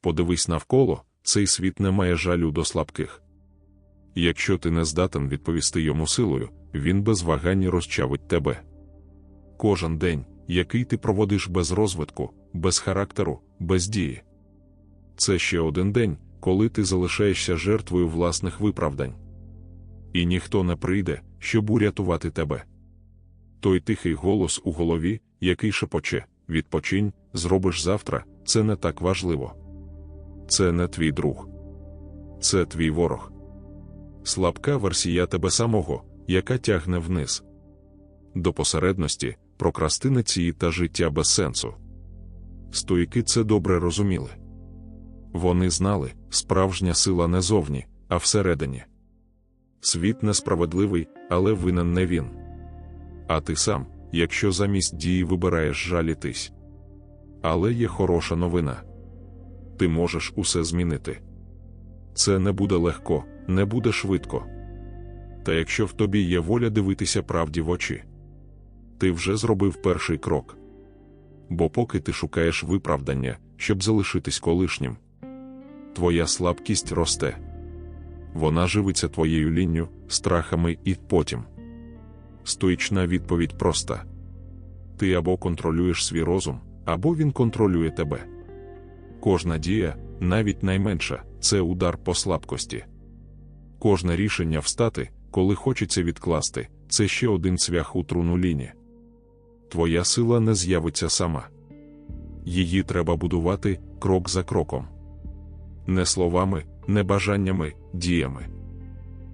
подивись навколо, цей світ не має жалю до слабких. Якщо ти не здатен відповісти йому силою, він без вагань розчавить тебе. Кожен день, який ти проводиш без розвитку, без характеру, без дії. Це ще один день, коли ти залишаєшся жертвою власних виправдань. І ніхто не прийде, щоб урятувати тебе. Той тихий голос у голові, який шепоче, відпочинь, зробиш завтра, це не так важливо. Це не твій друг, це твій ворог. Слабка версія тебе самого, яка тягне вниз. До посередності, прокрастинації та життя без сенсу. Стоїки це добре розуміли. Вони знали, справжня сила не зовні, а всередині. Світ несправедливий, але винен не він. А ти сам, якщо замість дії вибираєш жалітись. Але є хороша новина. Ти можеш усе змінити. Це не буде легко, не буде швидко. Та якщо в тобі є воля дивитися правді в очі, ти вже зробив перший крок. Бо поки ти шукаєш виправдання, щоб залишитись колишнім, твоя слабкість росте. Вона живиться твоєю лінню, страхами і потім. Стоїчна відповідь проста: ти або контролюєш свій розум, або він контролює тебе. Кожна дія, навіть найменша, це удар по слабкості. Кожне рішення встати, коли хочеться відкласти, це ще один цвях у труну ліні. Твоя сила не з'явиться сама. Її треба будувати крок за кроком. Не словами, не бажаннями, діями.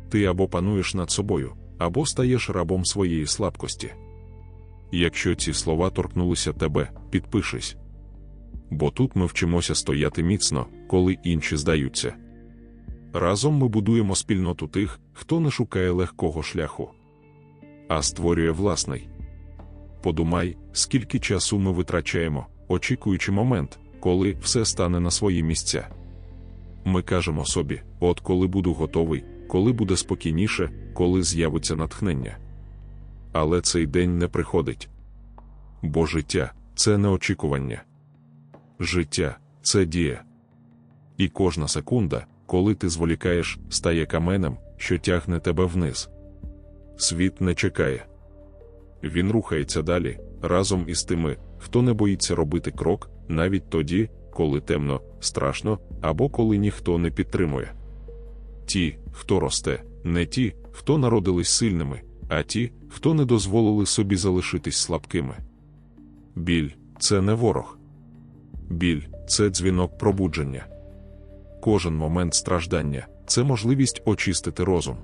Ти або пануєш над собою, або стаєш рабом своєї слабкості. Якщо ці слова торкнулися тебе, підпишись. Бо тут ми вчимося стояти міцно, коли інші здаються. Разом ми будуємо спільноту тих, хто не шукає легкого шляху, а створює власний. Подумай, скільки часу ми витрачаємо, очікуючи момент, коли все стане на свої місця. Ми кажемо собі: от коли буду готовий, коли буде спокійніше, коли з'явиться натхнення. Але цей день не приходить. Бо життя це не очікування. Життя це дія. І кожна секунда, коли ти зволікаєш, стає каменем, що тягне тебе вниз. Світ не чекає. Він рухається далі, разом із тими, хто не боїться робити крок, навіть тоді, коли темно, страшно або коли ніхто не підтримує. Ті, хто росте, не ті, хто народились сильними, а ті, хто не дозволили собі залишитись слабкими. Біль це не ворог. Біль це дзвінок пробудження. Кожен момент страждання це можливість очистити розум,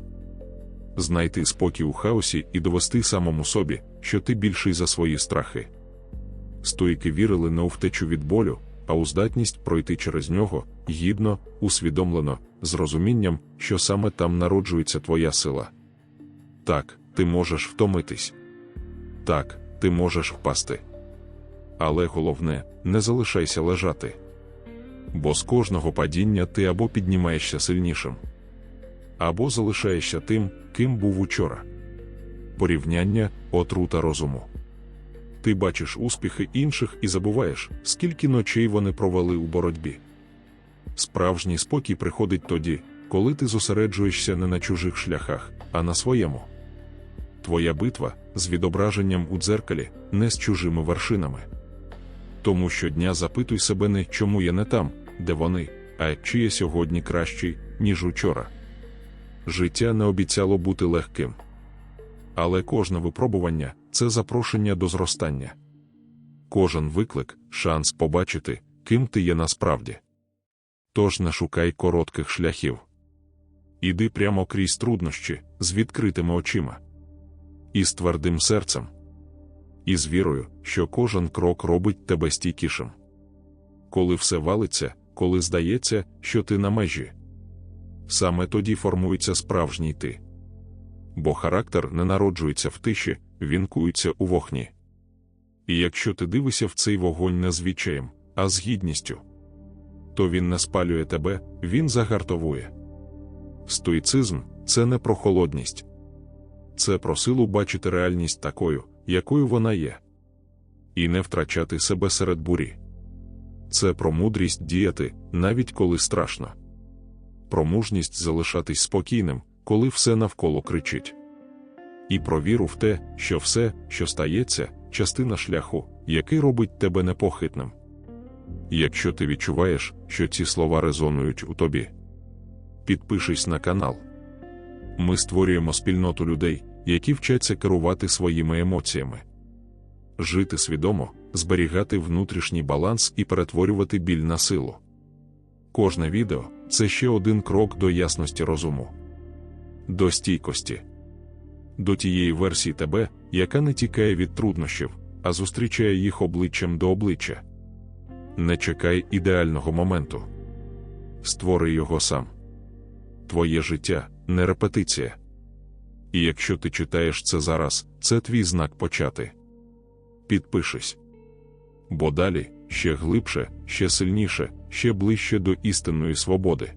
знайти спокій у хаосі і довести самому собі, що ти більший за свої страхи. Стоїки вірили не у втечу від болю, а у здатність пройти через нього гідно, усвідомлено, з розумінням, що саме там народжується твоя сила. Так, ти можеш втомитись. Так, ти можеш впасти. Але головне, не залишайся лежати. Бо з кожного падіння ти або піднімаєшся сильнішим, або залишаєшся тим, ким був учора. Порівняння отрута розуму. Ти бачиш успіхи інших і забуваєш, скільки ночей вони провели у боротьбі. Справжній спокій приходить тоді, коли ти зосереджуєшся не на чужих шляхах, а на своєму. Твоя битва з відображенням у дзеркалі, не з чужими вершинами. Тому щодня запитуй себе не чому я не там, де вони, а чи є сьогодні кращий, ніж учора. Життя не обіцяло бути легким. Але кожне випробування це запрошення до зростання. Кожен виклик шанс побачити, ким ти є насправді. Тож не шукай коротких шляхів. Іди прямо крізь труднощі з відкритими очима і з твердим серцем, і з вірою, що кожен крок робить тебе стійкішим. Коли все валиться, коли здається, що ти на межі. Саме тоді формується справжній ти. Бо характер не народжується в тиші, він кується у вогні. І якщо ти дивишся в цей вогонь не з а з гідністю, то він не спалює тебе, він загартовує. Стоїцизм це не про холодність, це про силу бачити реальність такою, якою вона є, і не втрачати себе серед бурі. це про мудрість діяти, навіть коли страшно. Про мужність залишатись спокійним, коли все навколо кричить. І про віру в те, що все, що стається, частина шляху, який робить тебе непохитним. Якщо ти відчуваєш, що ці слова резонують у тобі, підпишись на канал. Ми створюємо спільноту людей, які вчаться керувати своїми емоціями, жити свідомо, зберігати внутрішній баланс і перетворювати біль на силу. Кожне відео це ще один крок до ясності розуму, до стійкості, до тієї версії тебе, яка не тікає від труднощів, а зустрічає їх обличчям до обличчя. Не чекай ідеального моменту. Створи його сам. Твоє життя не репетиція. І якщо ти читаєш це зараз, це твій знак почати. Підпишись. Бо далі ще глибше, ще сильніше, ще ближче до істинної свободи.